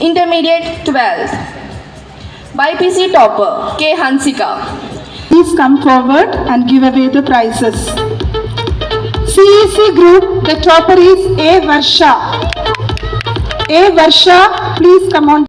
Intermediate 12. BIPC topper K. Hansika. Please come forward and give away the prizes. CEC group, the topper is A. Varsha. A. Varsha, please come on.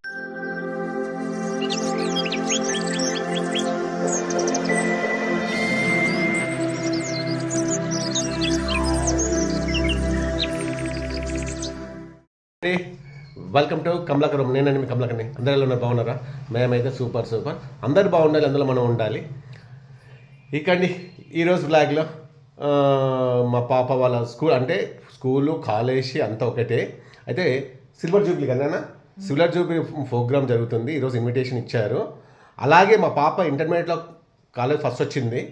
Welcome to Kamalakaram నేనండి మీ కమలాకర్ని అందరూ ఎలా ఉన్నారు బాగున్నారా? మేమైతే super super. అందరు బాగుండాలి అందులో మనం ఉండాలి. ఇకండి ఈరోజు బ్లాగ్లో మా పాప వాళ్ళ స్కూల్ అంటే స్కూలు కాలేజీ అంతా ఒకటే. అయితే సిల్వర్ జూబ్లీ కదా సిల్వర్ జూబ్లీ ప్రోగ్రామ్ జరుగుతుంది. ఈరోజు ఇన్విటేషన్ ఇచ్చారు. అలాగే మా పాప ఇంటర్మీడియట్లో కాలేజ్ ఫస్ట్ వచ్చింది.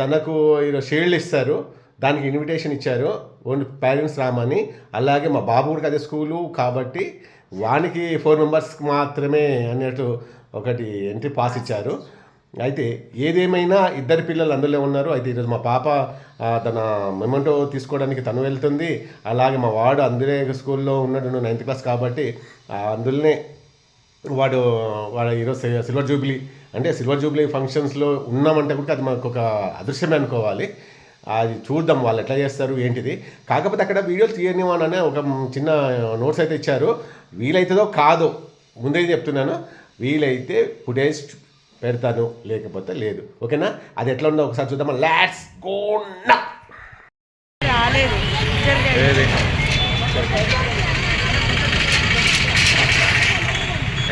తనకు ఈరోజు షీల్డ్ ఇస్తారు. దానికి ఇన్విటేషన్ ఇచ్చారు. ఓన్లీ పేరెంట్స్ రామని. అలాగే మా బాబు కూడా అదే స్కూలు కాబట్టి వానికి ఫోర్ మెంబర్స్కి మాత్రమే అన్నట్టు ఒకటి ఎంట్రీ పాస్ ఇచ్చారు. అయితే ఏదేమైనా ఇద్దరు పిల్లలు అందులో ఉన్నారు. అయితే ఈరోజు మా పాప తన మెమెంటో తీసుకోవడానికి తను వెళ్తుంది. అలాగే మా వాడు అందులో స్కూల్లో ఉన్నాడు. నైన్త్ క్లాస్ కాబట్టి అందులోనే వాడు వాడు ఈరోజు సిల్వర్ జూబ్లీ అంటే సిల్వర్ జూబ్లీ ఫంక్షన్స్లో ఉన్నామంటే కూడా అది మాకు ఒక అదృశ్యమే అనుకోవాలి. అది చూద్దాం వాళ్ళు ఎట్లా చేస్తారు ఏంటిది. కాకపోతే అక్కడ వీడియోలు తీయనివ్వననే ఒక చిన్న నోట్స్ అయితే ఇచ్చారు. వీలైతుందో కాదో ముందే చెప్తున్నాను. వీలైతే ఫుటేజ్ పెడతాను లేకపోతే లేదు. ఓకేనా? అది ఎట్లా ఉందో ఒకసారి చూద్దామా. లాట్స్ గో నా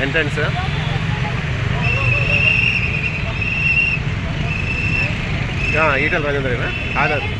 ఎంట్రన్స్ ఈటల రాజేంద్రేనా కాదు దా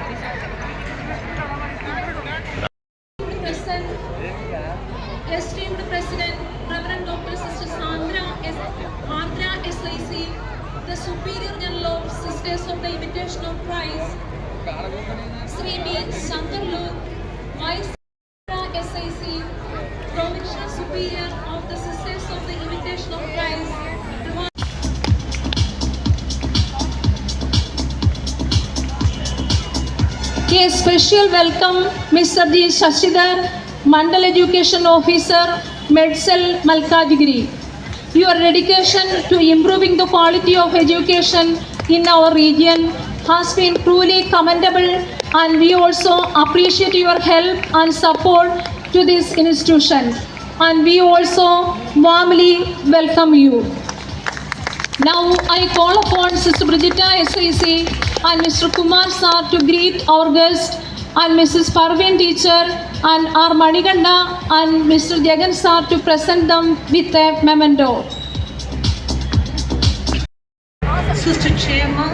G. Shashidhar, Mandal Education Officer, Medsel Malkajgiri. Your dedication to improving the quality of education in our region has been truly commendable and we also appreciate your help and support to this institution and we also warmly welcome you. Now I call upon Sister Brigitta SAC and Mr. Kumar Sir to greet our guest and Mrs. Parveen teacher and our Maniganda and Mr. Jagan Sir to present them with a memento. Sister Chema,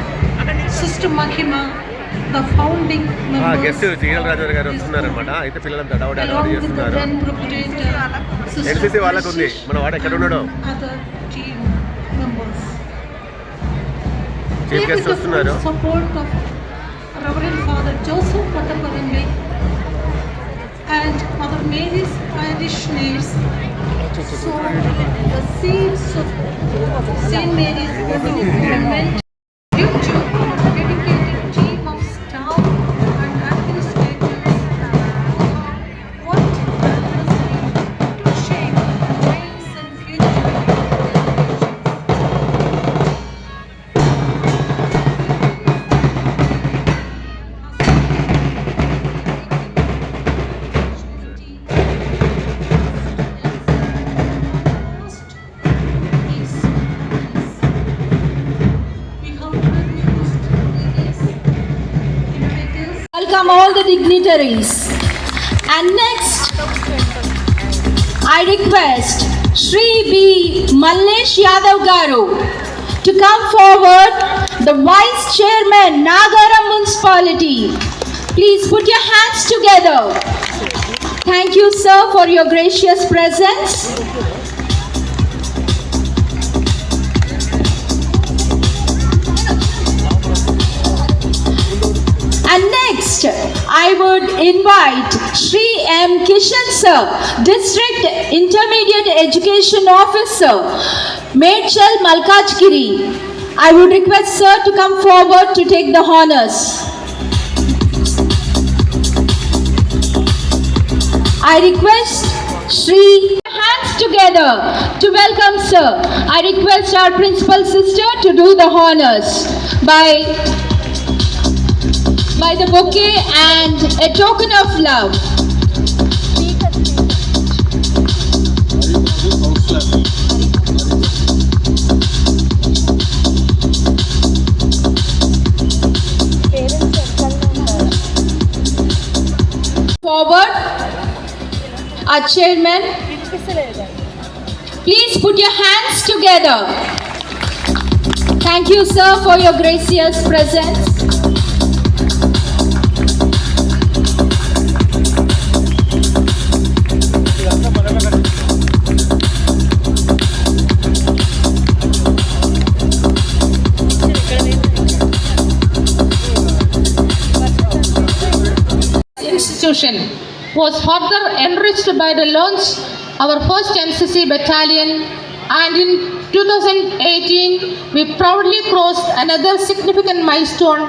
Sister Mahima, the founding guest CL Raju garu వస్తున్నారనమాట అయితే పిల్లలంతా doubt అడౌట్ చేస్తున్నారు NCC వాళ్ళకు ఉంది మన వాడు ఎక్కడ members. Chief guest వస్తున్నారు full support of Reverend Father Joseph Pataparambe and Mother Mary's parish nurse. So the seeds of Saint Mary's Convent due to dignitaries. And next, I request Sri B. Mallesh Yadav Garu to come forward, the Vice Chairman, Nagaram Municipality. Please put your hands together. Thank you, sir, for your gracious presence. Next, I would invite Shri M. Kishan sir, District Intermediate Education Officer, Medchal Malkajgiri. I would request sir to come forward to take the honors. I request Shri hands together to welcome sir. I request our principal sister to do the honors by by the bouquet and a token of love. Forward, our chairman. Please put your hands together. Thank you, sir, for your gracious presence. Institution was further enriched by the launch of our first NCC battalion and in 2018 we proudly crossed another significant milestone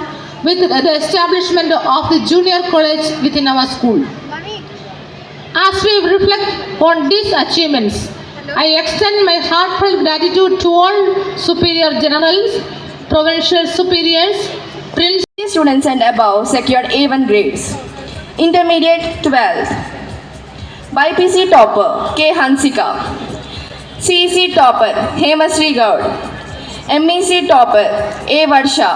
with the establishment of the junior college within our school. As we reflect on these achievements, I extend my heartfelt gratitude to all superior generals, provincial superiors, principals, students and above secured A1 grades. Intermediate 12th. BIPC topper K. Hansika. CEC topper Hemasri Gaud. MEC topper A. Varsha.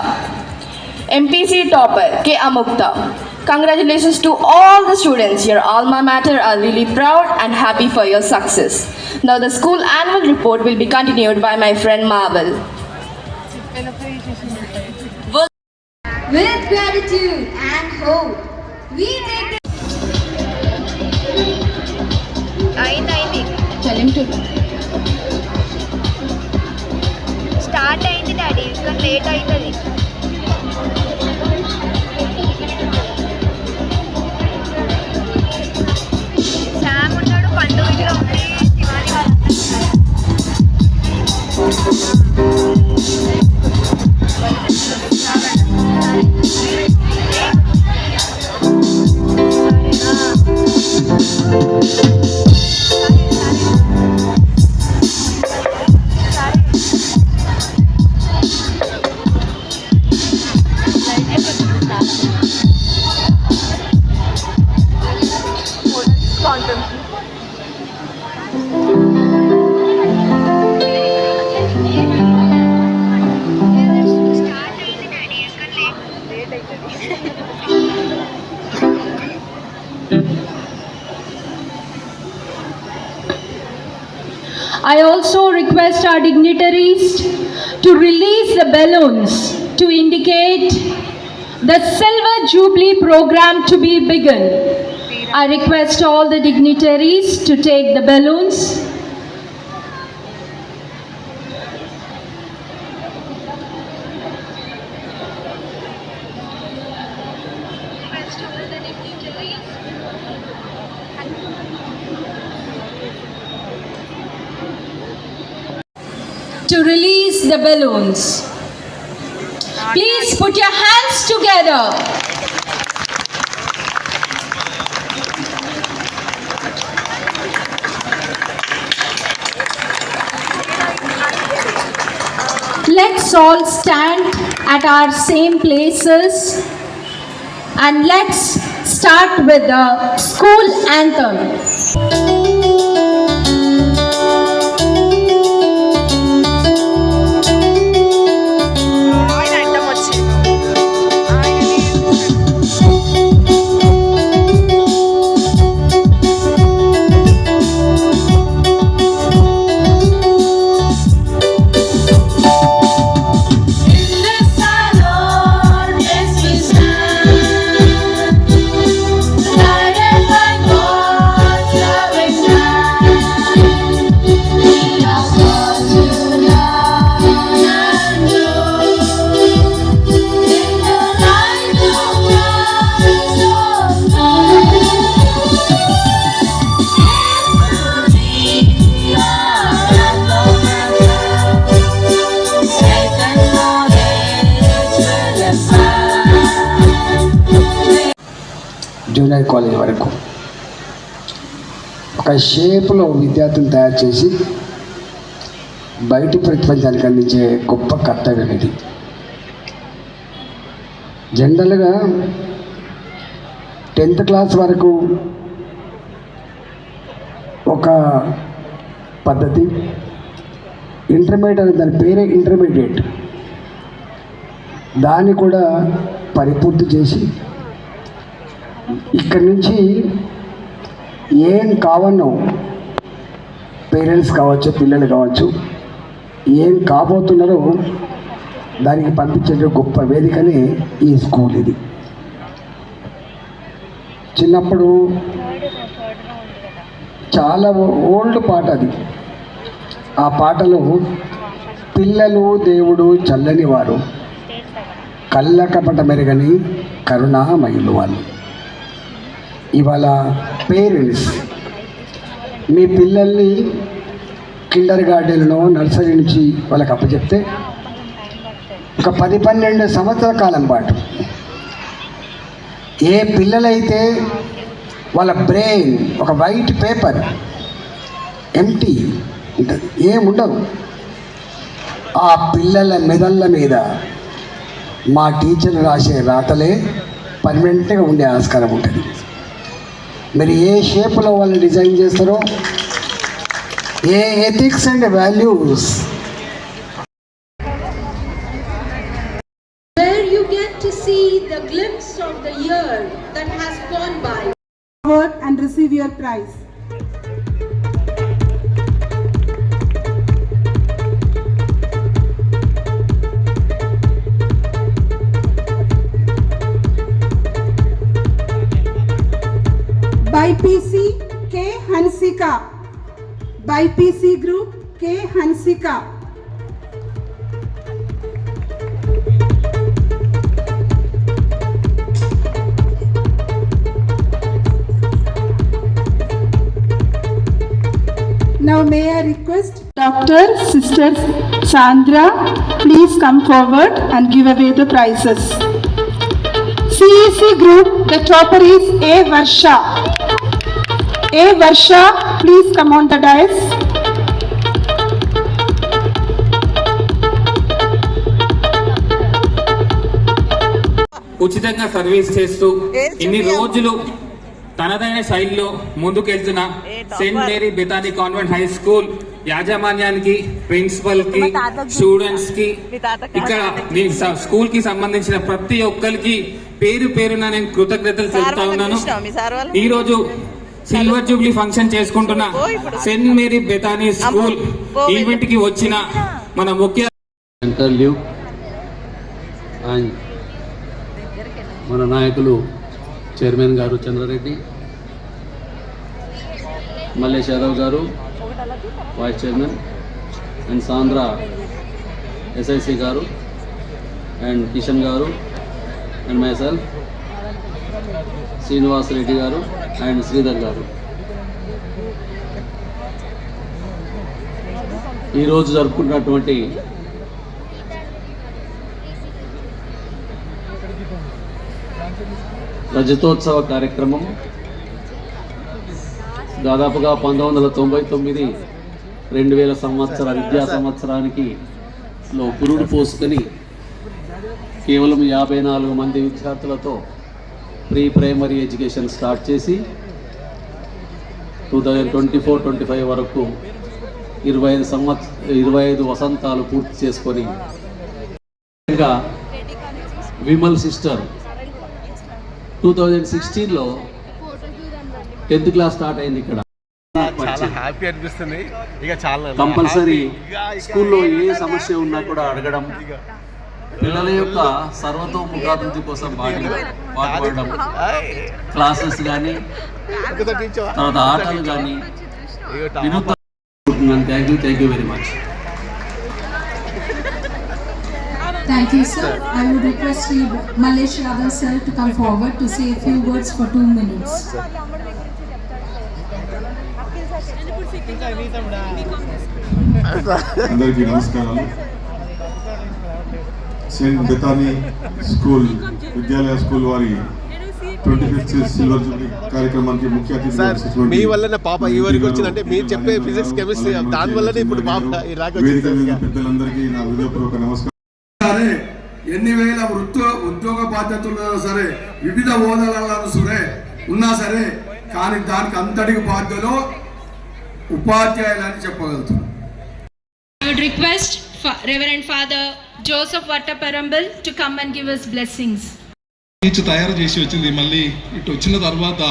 MPC topper K. Amukta. Congratulations to all the students. Your alma mater are really proud and happy for your success. Now the school annual report will be continued by my friend Marvel. With gratitude and hope, అయింది daddy కానీ late అవుతుంది I also request our dignitaries to release the balloons to indicate the Silver Jubilee program to be begun. I request all the dignitaries to take the balloons. To release the balloons. Please put your hands together. Let's all stand at our same places and let's start with the school anthem. Junior college వరకు. ఒక షేప్లో విద్యార్థులు తయారు చేసి బయటి ప్రపంచానికి అందించే గొప్ప కర్తవ్యం ఇది. జనరల్గా టెన్త్ క్లాస్ వరకు ఒక పద్ధతి. ఇంటర్మీడియట్ అనే దాని పేరే ఇంటర్మీడియట్. దాన్ని కూడా పరిపూర్తి చేసి ఇక్కడి నుంచి ఏం కావన్నో పేరెంట్స్ కావచ్చు పిల్లలు కావచ్చు ఏం కాబోతున్నారో దానికి పంపించే గొప్ప వేదికనే ఈ స్కూల్ ఇది. చిన్నప్పుడు చాలా ఓల్డ్ పాట అది. ఆ పాటలో పిల్లలు దేవుడు చల్లని వారు. కళ్ళకపట మెరుగని కరుణామయులు వాళ్ళు. ఇవాళ పేరెంట్స్ మీ పిల్లల్ని కిండర్ గార్డెన్లో నర్సరీ నుంచి వాళ్ళకి అప్పచెప్తే ఒక పది పన్నెండు సంవత్సరాల కాలం పాటు ఏ పిల్లలైతే వాళ్ళ బ్రెయిన్ ఒక వైట్ పేపర్ ఎంటీ ఉంటుంది ఏముండవు ఆ పిల్లల మెదళ్ళ మీద మా టీచర్ రాసే రాతలే పర్మనెంట్గా ఉండే ఆస్కారం ఉంటుంది. మీరు ఏ షేప్లో వాళ్ళు డిజైన్ చేస్తారో ఏ ethics and values Where you get to see the glimpse of the year that has gone by. Forward and receive your prize. PC K Hansika. By PC Group K Hansika. Now may I request Doctor, Sister Sandra, please come forward and give away the prizes. CEC Group, the topper is A Varsha. A Varsha, please come on the dais. ఉచితంగా service చేస్తూ ఇన్ని రోజులు తనదైన శైలిలో ముందుకెళ్తున్న saint Mary Bethany convent high school యాజమాన్యానికి ప్రిన్సిపల్కి స్టూడెంట్స్కి ఇక్కడ మీ స్కూల్కి సంబంధించిన ప్రతి ఒక్కరికి పేరు పేరున నేను కృతజ్ఞతలు తెలుపుతా ఉన్నాను. ఈ రోజు సిల్వర్ జూబ్లీ ఫంక్షన్ చేసుకుంటున్న సెయింట్ మేరీ బెతానీ స్కూల్ ఈవెంట్కి వచ్చిన మన ముఖ్య మన నాయకులు చైర్మన్ గారు చంద్రారెడ్డి మల్లేష్ యాదవ్ గారు వైస్ చైర్మన్ అండ్ సాంద్ర ఎస్ఐసి గారు అండ్ కిషన్ గారు అండ్ మైసెల్ఫ్ శ్రీనివాస్ రెడ్డి గారు అండ్ శ్రీధర్ గారు. ఈరోజు జరుపుకున్నటువంటి రజతోత్సవ కార్యక్రమం దాదాపుగా పంతొమ్మిది వందల తొంభై తొమ్మిది రెండు వేల సంవత్సర విద్యా సంవత్సరానికి లో పురుడు పోసుకొని కేవలం యాభై నాలుగు మంది విద్యార్థులతో ప్రీ ప్రైమరీ ఎడ్యుకేషన్ స్టార్ట్ చేసి two thousand twenty four twenty five వరకు ఇరవై ఐదు సంవత్స ఇరవై ఐదు వసంతాలు పూర్తి చేసుకొని ఇంకా విమల్ సిస్టర్ టూ థౌజండ్ సిక్స్టీన్లో టెన్త్ క్లాస్ స్టార్ట్ అయింది ఇక్కడ. చాలా హ్యాపీ అనిపిస్తుంది. ఇక చాలా కంపల్సరీ స్కూల్లో ఏ సమస్య ఉన్నా కూడా అడగడం. పిల్లల యొక్క సర్వతోముఖాభివృద్ధి కోసం పాటి పాటుపడడం క్లాసెస్ కానీ తర్వాత ఆటలు కానీ వినూత్న thank you thank you very much Thank you, sir. I would request Malesh Yadav sir to come forward to say a few words for two minutes. అందరికీ నమస్కారాలు సెయింట్ బెతానీ స్కూల్ విద్యాలయ స్కూల్ వారి twenty fifth silver jubilee కార్యక్రమానికి ముఖ్య అతిథిగా sir వచ్చినటువంటి మీ వల్లనే పాప ఈ వరకు వచ్చిందంటే మీరు చెప్పే ఫిజిక్స్ కెమిస్ట్రీ దాని వల్లనే ఇప్పుడు పాప వేదిక పెద్దలందరికీ నా హృదయపూర్వక నమస్కారం. సరే ఎన్ని వేల వృత్తి ఉద్యోగ బాధ్యతలు సరే వివిధ హోదాలలో సరే ఉన్నా సరే కానీ దానికి అంతటికి బాధ్యతలో ఉపాధ్యాయులని చెప్పగలుగుతున్నాం. I would request Fa- Reverend Father Joseph Vattaparambal to come and give us blessings. తయారు చేసి వచ్చింది మళ్ళీ ఇటు వచ్చిన తర్వాత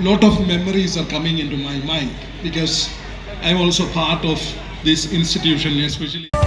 lot of memories are coming into my mind because I'm also part of this institution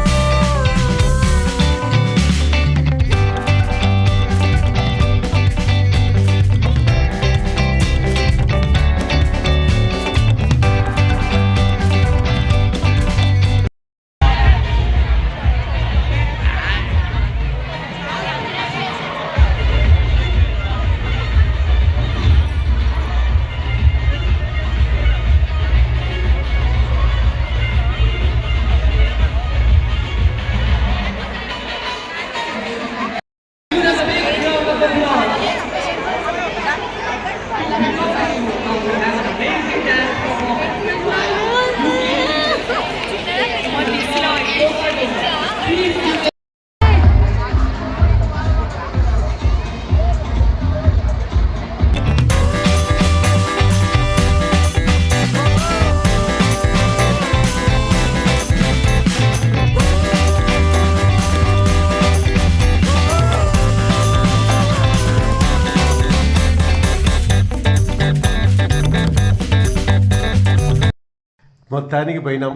మొత్తానికి పోయినాం.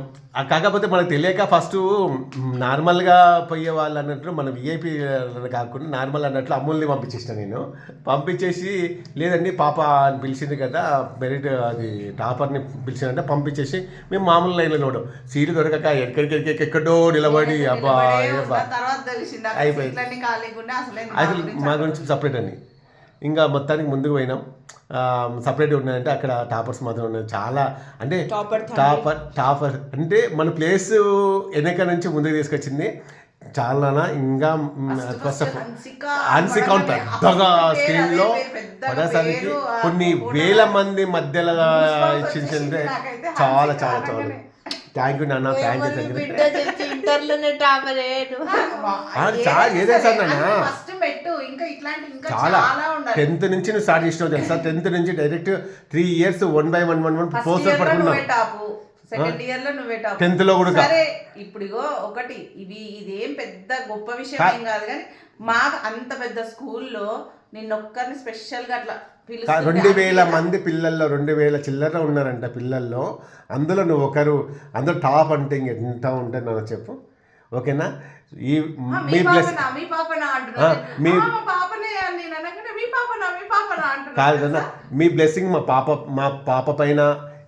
కాకపోతే మనకు తెలియక ఫస్ట్ నార్మల్గా పోయే వాళ్ళు అన్నట్టు మన విఐపి కాకుండా నార్మల్ అన్నట్లు అమూల్ని పంపించేసిన నేను. పంపించేసి లేదండి పాప అని పిలిచింది కదా మెరిట్ అది టాపర్ని పిలిచిందంటే పంపించేసి మేము మామూలు లైన్లో నోడం సీట్లు దొరకక ఎక్కడికెక్కడికి ఎక్కడో నిలబడి అబ్బా అబ్బా అయిపోయింది. అసలు మా గురించి సపరేట్ అని ఇంకా మొత్తానికి ముందుకు పోయినాం. సపరేట్ ఉన్నాయంటే అక్కడ టాపర్స్ మాత్రం ఉన్నాయి. చాలా అంటే టాపర్ టాపర్ అంటే మన ప్లేస్ వెనక నుంచి ముందుకు తీసుకొచ్చింది. చాలా ఇంకా ఫస్ట్ ఆఫ్ అన్సిక్ అవుట్ పెద్దగా స్క్రీన్లో పడేసరికి కొన్ని వేల మంది మధ్యలో ఇచ్చిందంటే చాలా చాలా చాలా. థ్యాంక్ యూ నాన్న థ్యాంక్ యూ థ్యాంక్ యూ ఇంటర్లోనే టాపర్ చాలా సార్ నాన్న ఫస్ట్ పెట్టు. ఇంకా ఇట్లాంటి ఇంకా చాలా. టెన్త్ నుంచి నువ్వు స్టార్ట్ చేసినావు తెలుసా? టెన్త్ నుంచి direct three years one by one one one first poster పడుకున్నావు సెకండ్ ఇయర్లో నువ్వే టాపు. Tenth లో కూడా సరే ఇప్పుడిగో ఒకటి. ఇవి ఇదేం పెద్ద గొప్ప విషయం ఏం కాదు కానీ మా అంత పెద్ద స్కూల్లో నిన్నొక్కరిని స్పెషల్గా అట్లా రెండు వేల మంది పిల్లల్లో రెండు వేల చిల్లర ఉన్నారంట పిల్లల్లో. అందులో నువ్వు ఒకరు అందులో టాప్ అంటే ఇంక ఎంత ఉంటుంది నాన్న చెప్పు. ఓకేనా? ఈ మీ పాపనా మీ కాదు కదా మీ బ్లెస్సింగ్ మా పాప మా పాప పైన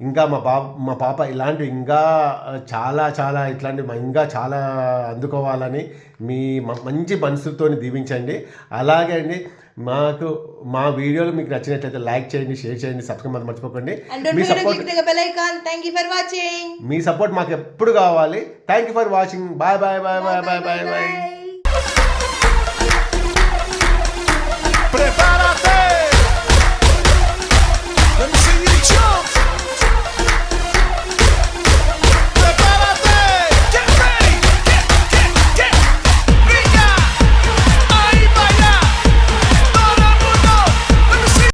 ఇంకా మా పాప మా పాప ఇలాంటివి ఇంకా చాలా చాలా ఇట్లాంటివి ఇంకా చాలా అందుకోవాలని మీ మంచి మనసుతో దీవించండి. అలాగే అండి మాకు మా వీడియోలు మీకు నచ్చినట్లయితే లైక్ చేయండి షేర్ చేయండి సబ్స్క్రైబ్ మాత్రం మర్చిపోకండి. మీ support bell icon thank you for watching me support మాకు ఎప్పుడు కావాలి. Thank you for watching bye bye bye bye bye bye bye Prepárate.